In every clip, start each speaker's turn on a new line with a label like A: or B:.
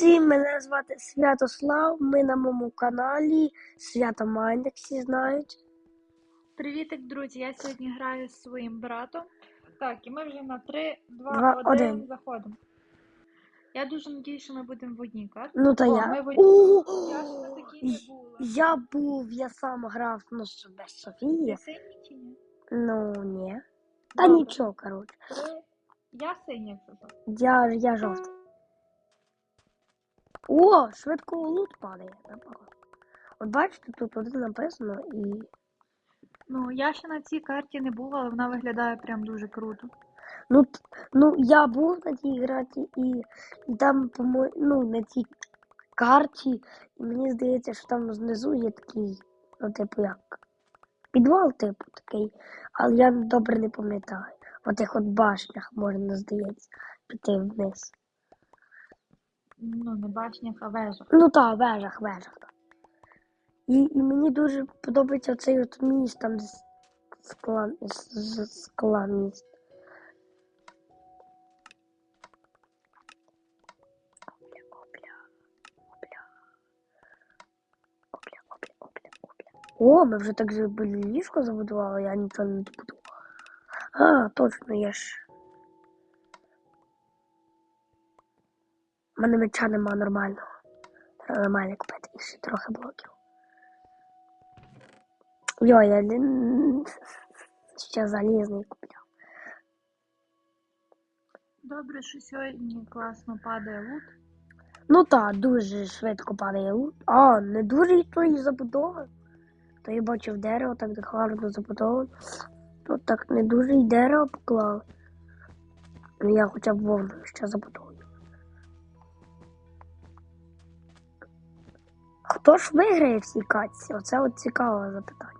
A: Друзі, мене звати Святослав. Ми на моєму каналі Свято Майнд, всі знають.
B: Привітик, друзі! Я сьогодні граю з своїм братом. Так, і ми вже на 3, 2,
A: Два,
B: 1
A: один.
B: заходимо. Я дуже надіюсь, що ми будемо в одній карті.
A: Ну та
B: О,
A: я.
B: ми в
A: О.
B: Я ж на такій не була.
A: Я був, я сам грав ну, що без Софії.
B: Ти синій чи ні?
A: Ну ні. Та
B: Добре.
A: нічого, коротше.
B: Три. Я синій, якщо що.
A: Я, я жовтий. О, швидко лут падає. напевно. От бачите, тут один написано і.
B: Ну, я ще на цій карті не була, але вона виглядає прям дуже круто.
A: Ну, ну я був на тій граті і, і там, по ну, на тій карті, і мені здається, що там знизу є такий, ну, типу, як підвал, типу, такий, але я добре не пам'ятаю. В тих от башнях можна, здається, піти вниз.
B: Ну, не башнях, а вежах.
A: Ну так, вежах, вежах. Так. І, і мені дуже подобається цей от міст там з скла, з, з скла міст. О, ми вже так же ліжко забудували, я нічого не добудувала. А, точно, я ж. У мене меча нема нормального. Треба нормально купити і ще трохи блоків. Йо, я ще залізний купляв.
B: Добре, що сьогодні класно падає лут.
A: Ну так, дуже швидко падає лут. А, не дуже і то і забудова. То я бачив дерево, так гарно забудовано. Тут так не дуже і дерево поклали. Ну я хоча б вовну ще забудую. Хто ж виграє в цій катці? Оце от цікаве запитання.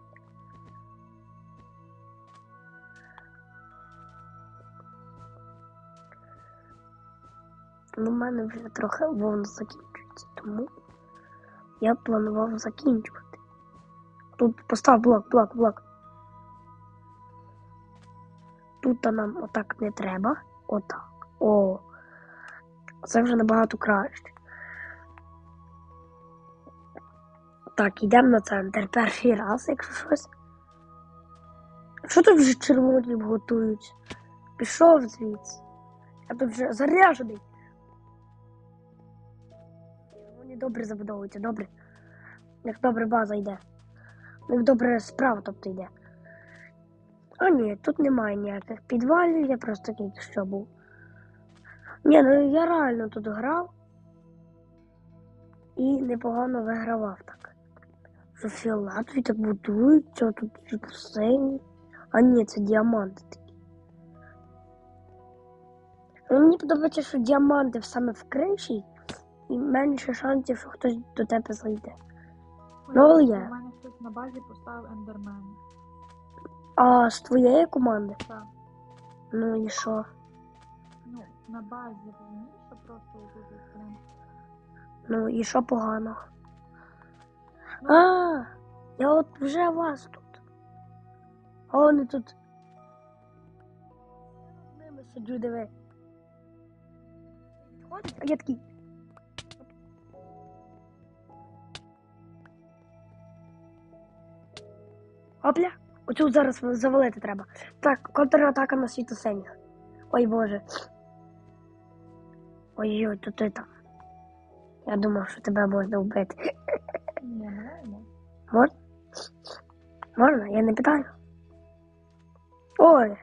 A: Ну, в мене вже трохи вовна закінчується, тому я планував закінчувати. Тут постав блок, блок, блок. Тут нам отак не треба. Отак. О. Це вже набагато краще. Так, йдемо на центр перший раз, якщо щось. Що тут вже червоні готують? Пішов звідси. Я тут вже заряжений. Вони добре забудовуються, добре. Як добре база йде. Як добре справа, тобто йде. А ні, тут немає ніяких підвалів, я просто тільки що був. Ні, ну я реально тут грав і непогано вигравав так. Що фіолетові так будуються, тут сині. А ні, це діаманти такі. Ну, мені подобається, що діаманти саме в криші, і менше шансів, що хтось до тебе зайде. Ну, але
B: У мене хтось на базі поставив ендермен.
A: А з твоєї команди?
B: Так.
A: Ну і що?
B: Ну, на базі, розумієш, що просто тут.
A: Ну і що поганого? А, я от вже вас тут. А вони тут. Ними сиджу, диви. Ходить, а я такий. Опля, оцю зараз завалити треба. Так, контратака на світосиніх. Ой боже. Ой-ой, то ти там. Я думав, що тебе можна вбити.
B: Не.
A: Можна? Можна? Я не питаю. Ой,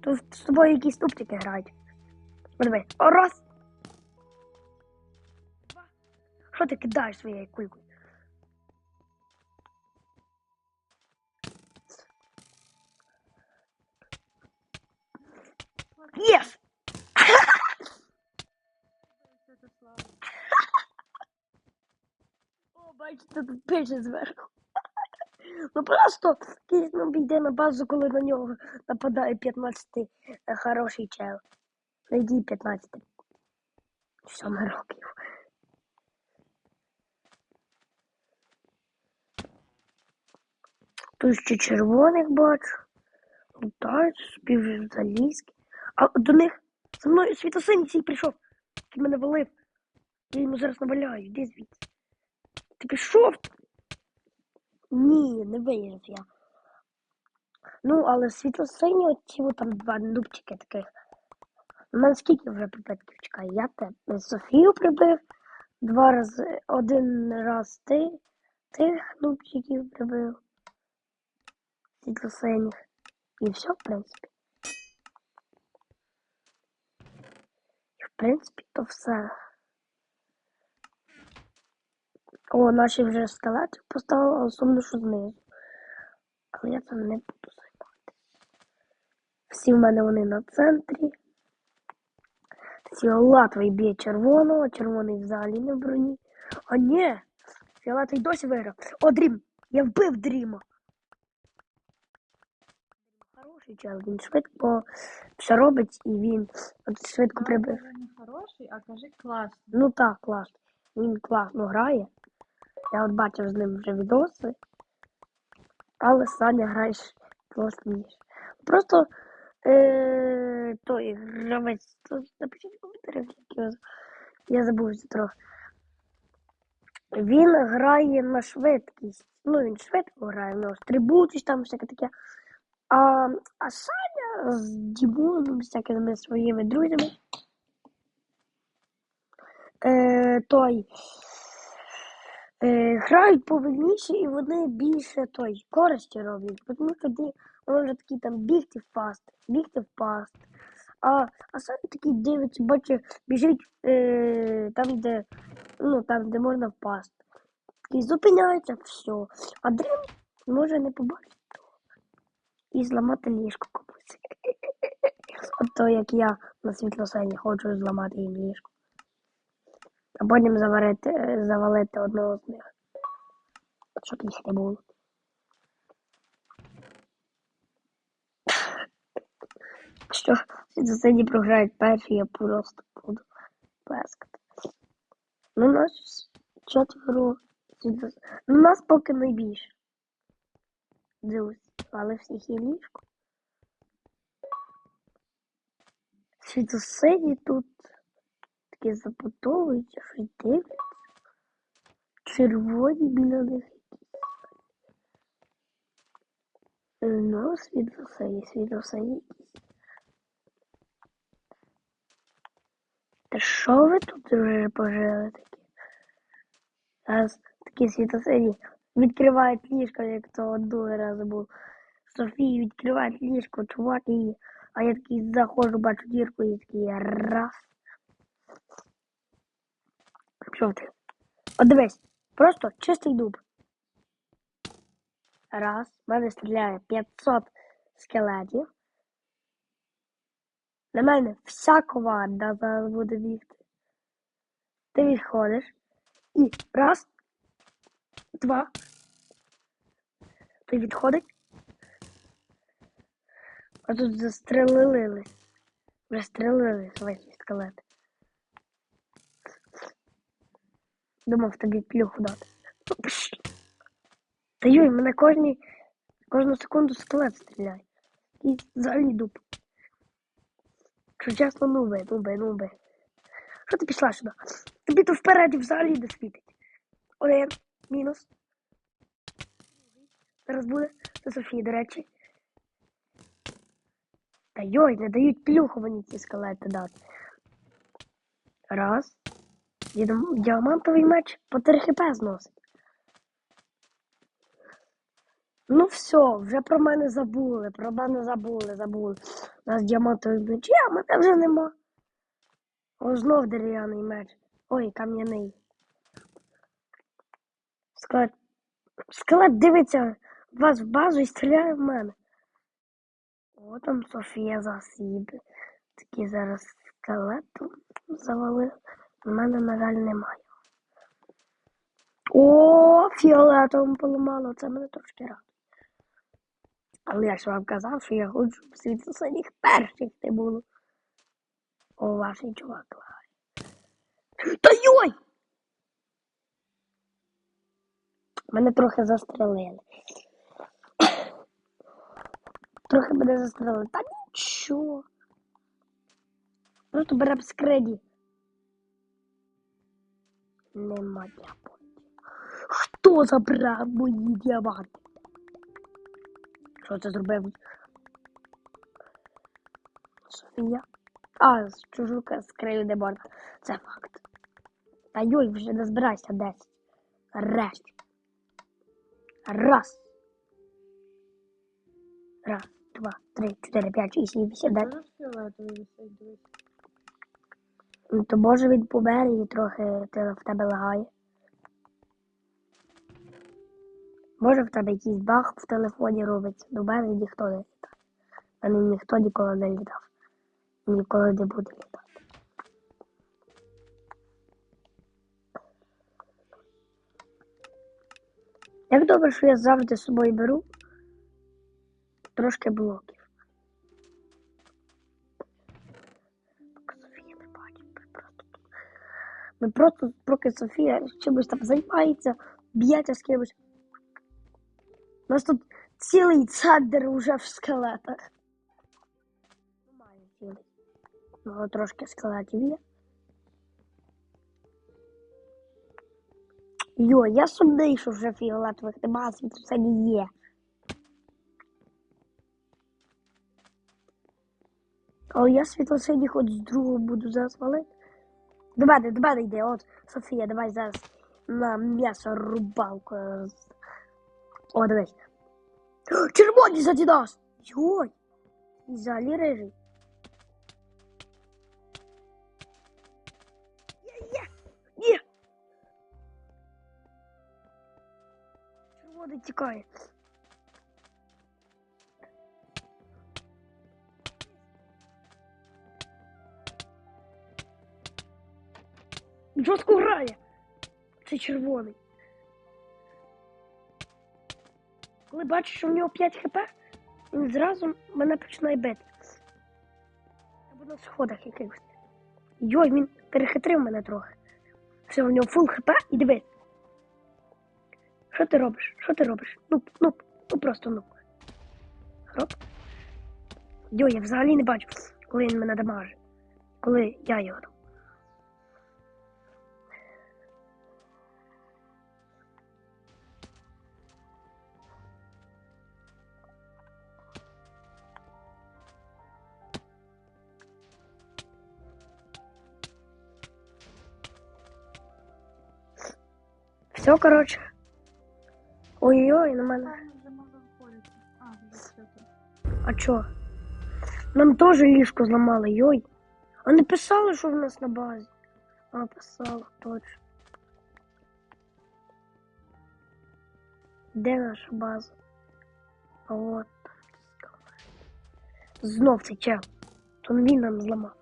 A: тут з тобою якісь туптики грають. Подиви. О, раз. Два. Що ти кидаєш своєю кулькою? Єс!
B: Святослав.
A: О, бачите, тут пише зверху. Ну просто ну, йде на базу, коли на нього нападає 15 е, хороший чел. Найди 15. Сьоми років. Тут ще червоних бачу. Лутають, співзалізки. А до них за мною світосиній прийшов. Який мене валив. Я йому зараз наваляю, іди звідси. Ти пішов? Ні, не виїзд я. Ну, але світло-сині оці там два нубчики таких. У мене скільки вже припадків чекає? Я тебе Софію прибив, два рази, один раз ти, тих нубчиків прибив. Світло-синіх. І все, в принципі. І в принципі, то все. О, наші вже скелети поставили, але сумно, що знизу. Але я цим не буду займатися. Всі в мене вони на центрі. Фіолетовий б'є червоного, червоний взагалі не в броні. А ні! Фіолетовий досі виграв. О, Дрім! Я вбив Дріма! Хороший чел, він швидко все робить і він от швидко прибив.
B: Кажи не хороший, а кажи класний.
A: Ну так, класно. Він класно грає. Я от бачив з ним вже відоси. Але Саня грає класніше. Просто е, той гравець. Напишіть в коментарях, як його. Я забувся трохи. Він грає на швидкість. Ну, він швидко грає, в нього там всяке таке. А, а Саня з Дімоном, всякими своїми друзями. Е, той е, грають повільніше і вони більше той користі роблять. Тому що ді- вже такі там бігти в паст, бігти в паст. А, а сам такий дивиться, бачить, біжить е, там, де, ну, там, де можна впасти. Такий зупиняється, все. А дрім може не побачити. І зламати ліжко комусь. От то, як я на світлосені хочу зламати їм ліжко. А потім заварити, е, завалити одного з них. Щоб їх не було. Якщо світлосині програють перші, я просто буду плескати. Ну, нас четверо. Ну, нас поки найбільше. Дзюсь, але всіх є ліжко. Світлосині тут такі запутовуються, щось дивляться. Червоні біля них якісь. Ну, світлосині, світлосині якісь. Та що ви тут вже пожили такі? Раз такі світлосині відкривають ліжко, як то одного разу був. Софії відкривають ліжко, чувак і. А я такий заходжу, бачу дірку і такий раз. Ти? От дивись, просто чистий дуб. Раз, в мене стріляє 500 скелетів. На мене вся команда буде бігти. Ти відходиш. І раз, два. Ти відходить. А тут застрелились. Вже стрелились весь скелет. Думав тобі плюху дати. Та йой, мене кожні, кожну секунду скелет стріляє. І взагалі дуб. Що чесно, нуби, нуби, нуби. Що ти пішла сюди? Тобі тут впереді взагалі не світить. Один, мінус. Зараз буде. Це Софія, до речі. Та йой, не дають плюху мені ці скелети дати. Раз. Діамантовий меч по 3 хп зносить. Ну все, вже про мене забули, про мене забули, забули. У нас діамантовий меч, а мене вже нема. О, знов дерев'яний меч. Ой, кам'яний. Скелет. Скелет дивиться вас в базу і стріляє в мене. О, там Софія засіб. Такий зараз скелет завалив. У мене, на жаль, немає. О, фіолетовим поламало, це мене трошки радує. Але я ж вам казав, що я хочу в світло синіх перших не було. О, ваш чувак лагає. Та йой! Мене трохи застрелили. Трохи мене застрелили. Та нічого. Просто беремо скреді. Нема діамантів. Хто забрав мої діаманти? Що це зробив? Софія? А, з чужука скрию не можна. Це факт. Та йой, вже не збирайся 10. Раз. Раз. Раз, два, три, чотири, п'ять, шість, сім, вісім, дев'ять.
B: Дуже фіолетовий висить, дивись.
A: Ну, То може він помер і трохи в тебе лагає. Може в тебе якийсь баг в телефоні робиться. До мене ніхто не літає. Мене ніхто ніколи не літав. Ніколи не буде літати. Як добре, що я завжди з собою беру трошки блоків. Ми просто, поки Софія чимось там займається, б'ється з кимось. У нас тут цілий центр уже в скелетах. Ну, майже цілий. Ну, трошки скелетів є. Йо, я сумний, що вже фіолетових нема, а все не є. Але я світло-синій хоч з другого буду зараз валити. До мене, до мене йде, от Софія, давай зараз на м'ясо рубалку. О, дивись. Червоні заді нас! Йой! І взагалі рижий. Є, є, є! Червоний тікає. Жорстко грає. Це червоний. Коли бачу, що в нього 5 хп, він зразу мене починає бити. Або на сходах якихось. Йой, він перехитрив мене трохи. Все, у нього фул хп і диви. Що ти робиш? Що ти робиш? Ну, ну, ну просто ну. Хоп. Йой, я взагалі не бачу, коли він мене дамаже. Коли я його Все, коротше. Ой-ой, на мене.
B: Там. А,
A: чо? Нам теж ліжко зламали, йой. А не що в нас на базі. А, писали, точно. Де наша база? А от. Знов цей чел. То він нам зламав.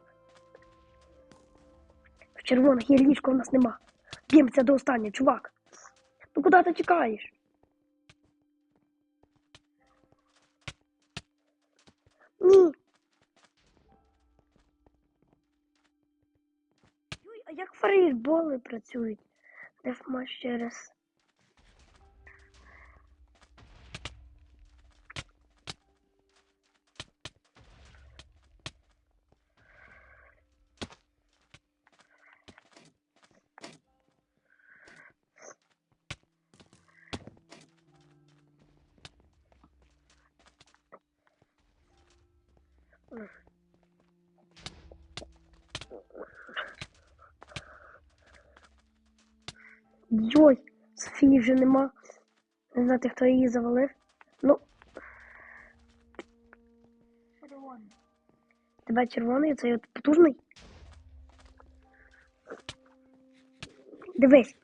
A: В червоних є в нас нема. Б'ємося до останнього, чувак. Ну куди ти тікаєш? Ні. А як фаєрболи працюють? Дефмаш через. Йой, Софії вже нема. Не знати, хто її завалив. Ну,
B: Червоний.
A: тебе червоний, цей от потужний. Дивись.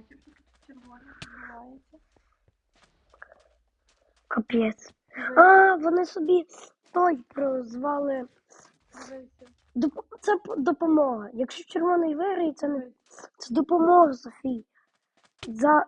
B: Бачив, що тут червоне відбувається?
A: Капець. А, вони собі той прозвали.
B: Дивися.
A: Доп- Це п- допомога. Якщо червоний виграє, це не це допомога Софій. За.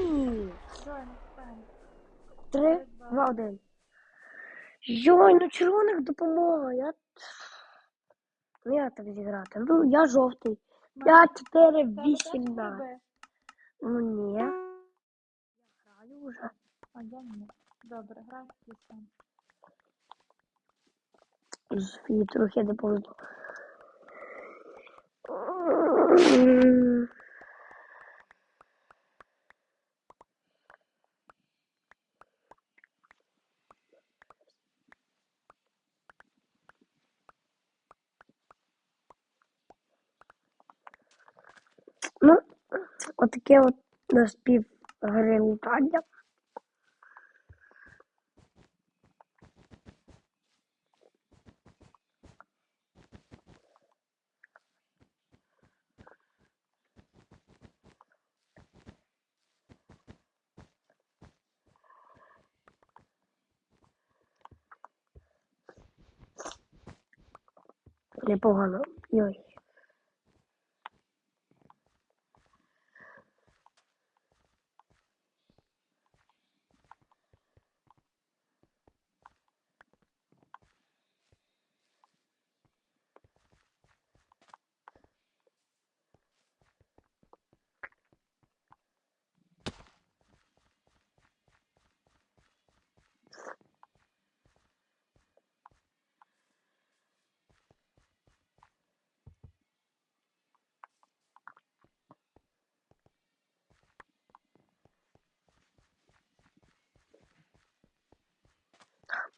A: Ні, Три, два, один. Йой, ну червоних допомога. Я... Ну як так зіграти? Ну, я жовтий. П'ять, чотири, вісім, на. Ну ні. Я граю вже.
B: А я ні. Добре, грай сам.
A: Софії трохи не повезло. Ну, отаке от наспівгрилутання. Непогано. Йой.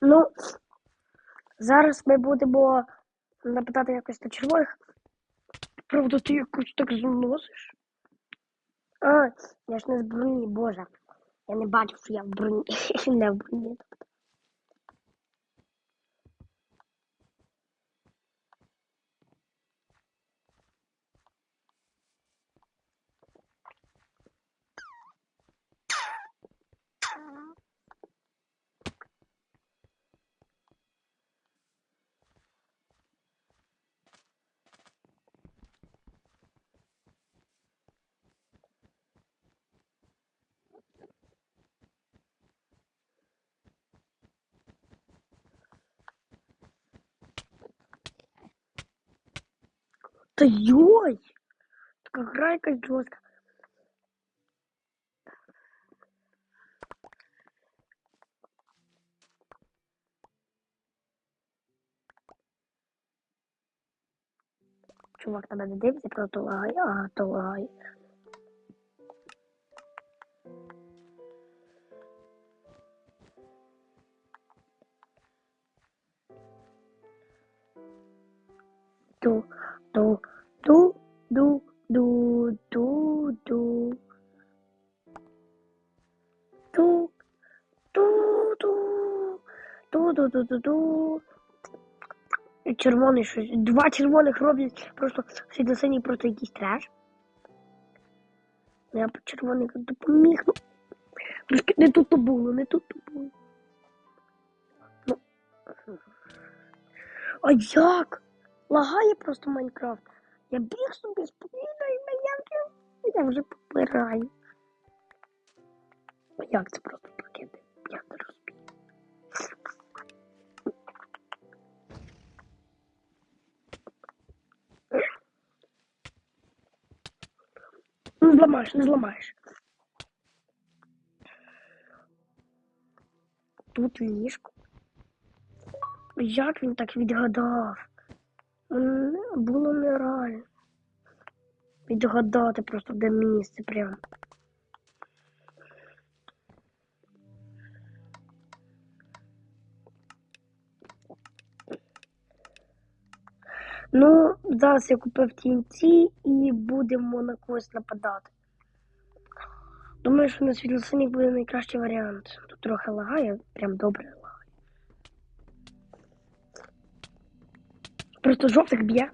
A: Ну, зараз ми будемо нападати якось на червоних. Правда, ти якось так заносиш. А, я ж не з броні, боже. Я не бачив, що я в броні. не в броні. Та йой! Така гра якась. Чувак на мене дивиться, просто лагає, ага, то лагає. Ду, ду, ду, ду, ду, ду, ду. Ду, ду, ду, ду, ду, ду, Червоний щось. Два червоних роблять просто світло-синій просто якийсь треш. Ну, Я по червоних допоміг. Ну, не тут то було, не тут то було. Ну. А як? Лагає просто Майнкрафт. Я біг собі спокійно і мене я вже помираю. А як це просто прокиди? Я не розумію. Не зламаєш, не зламаєш. Тут ліжко. Як він так відгадав? Було нереально. Відгадати просто де місце прям. Ну, зараз я купив TNT і будемо на когось нападати. Думаю, що на світлосинік буде найкращий варіант. Тут трохи лагає, прям добре Просто жовтих б'є.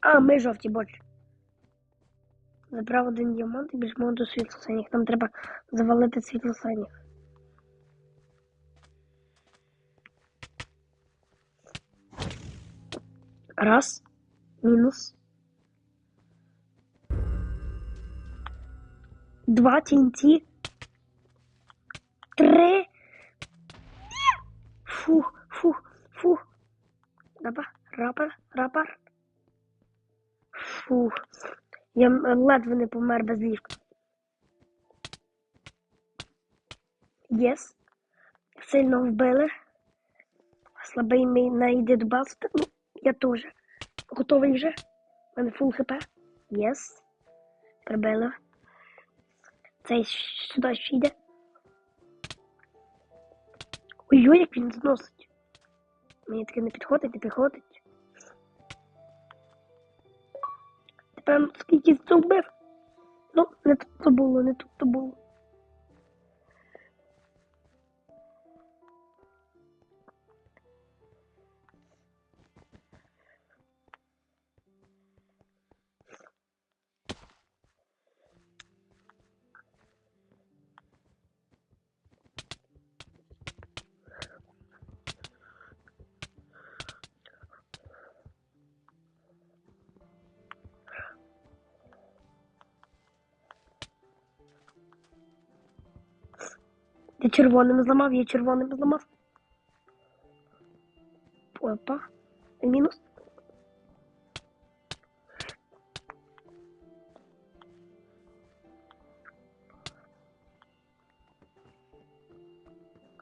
A: А, ми жовті, бач. Забрав один діамант і біжимо до світлосиніх. Нам треба завалити світлосиніх. Раз. Мінус. Два TNT. Три. Фух, фух, фух. Рапа, рапар, рапар. Фух. Я ледве не помер без ліжка. Єс. Сильно вбили. Слабий мій найде добавити. Ну, я теж. Готовий вже. У мене фул хп. Єс. Прибили. Цей сюди ще йде. Ой-ой, як він зносить. Мені таке не підходить, не підходить. Тепер скільки це? Ну, не тут то було, не тут то було. Я червоним зламав, я червоним зламав. Опа. Мінус.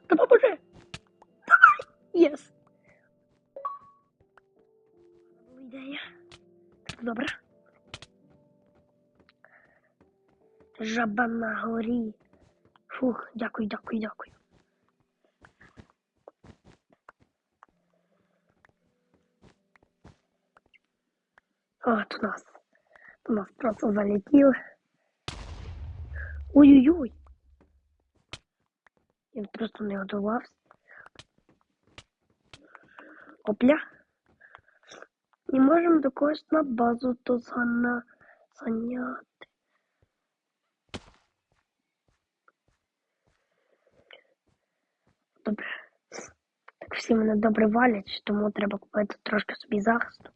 A: Та поможи. Давай. Єс. Ідея. Добре. Жаба на горі. Фух, дякую, дякую, дякую. От у нас. У нас просто залетів. Ой-ой-ой. Він просто не готувався. Опля. І можемо до когось на базу то згана... Добре. Так всі мене добре валять, тому треба купити трошки собі захисту.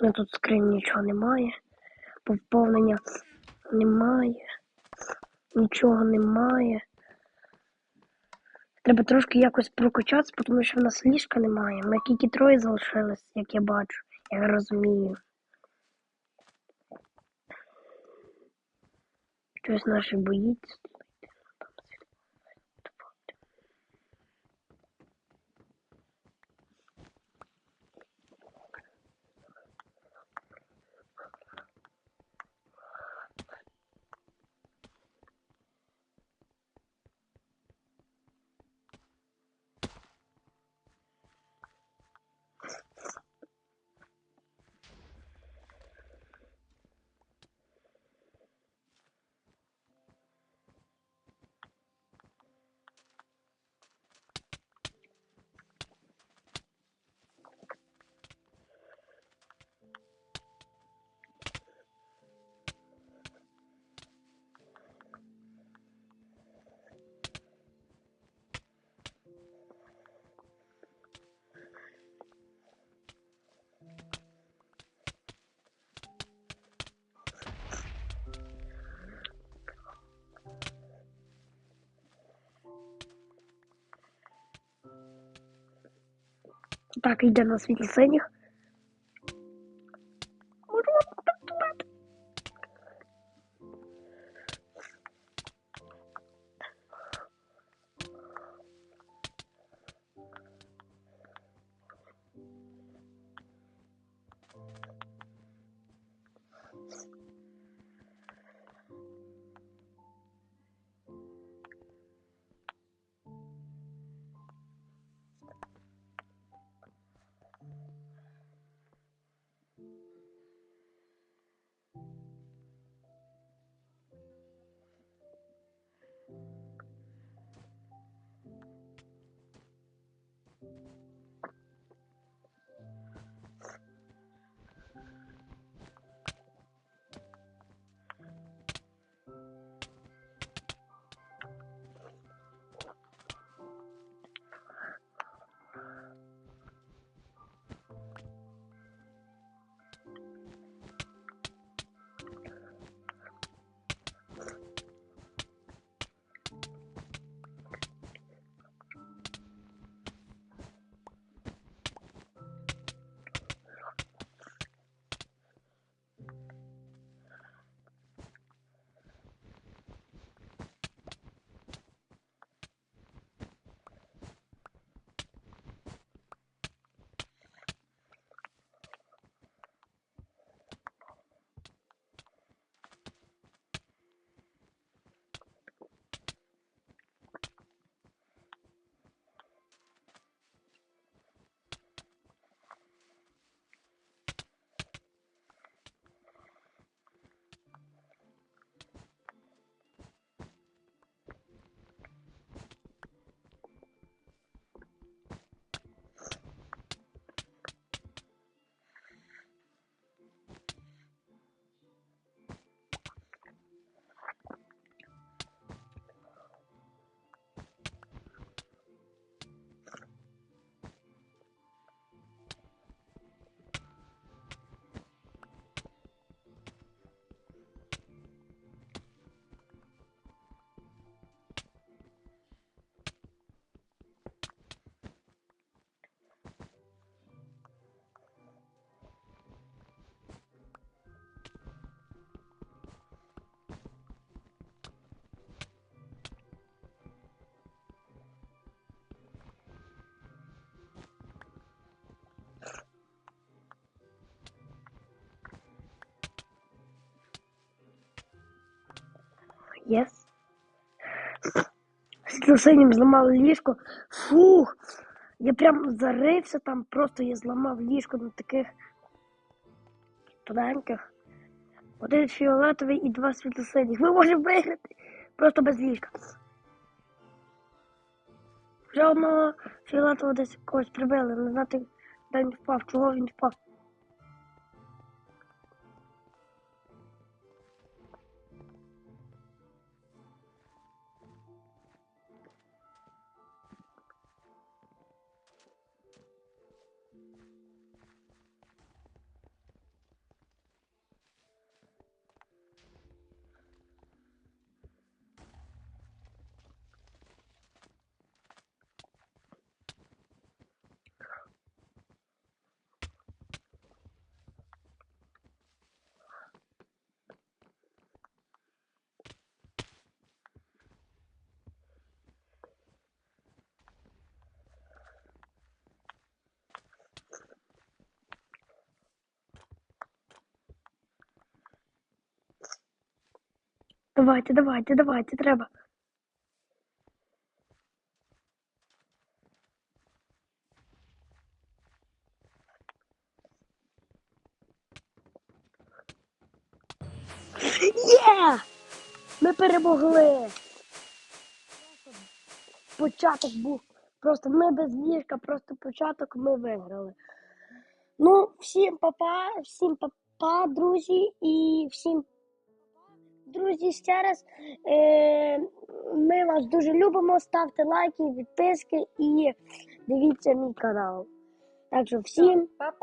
A: Ну тут скринь нічого немає. Поповнення немає. Нічого немає. Треба трошки якось прокачатися, тому що в нас ліжка немає. Ми тільки троє залишились, як я бачу, я розумію. Щось наше боїться. Так, йде на світлі синіх. Світлосинім зламав ліжко. Фух. Я прям зарився там, просто я зламав ліжко на таких тоненьких. Один фіолетовий і два світлосиніх. Ми можемо виграти. Просто без ліжка. Вже одного фіолетового десь когось прибили. Не знати, де він впав, чого він впав. Давайте, давайте, давайте, треба. Є! Ми перемогли! Початок був. Просто ми без ліжка, просто початок ми виграли. Ну, всім папа, всім папа, друзі, і всім Друзі, ще раз е, ми вас дуже любимо. Ставте лайки, підписки і дивіться мій канал. Так що всім
B: Па-па.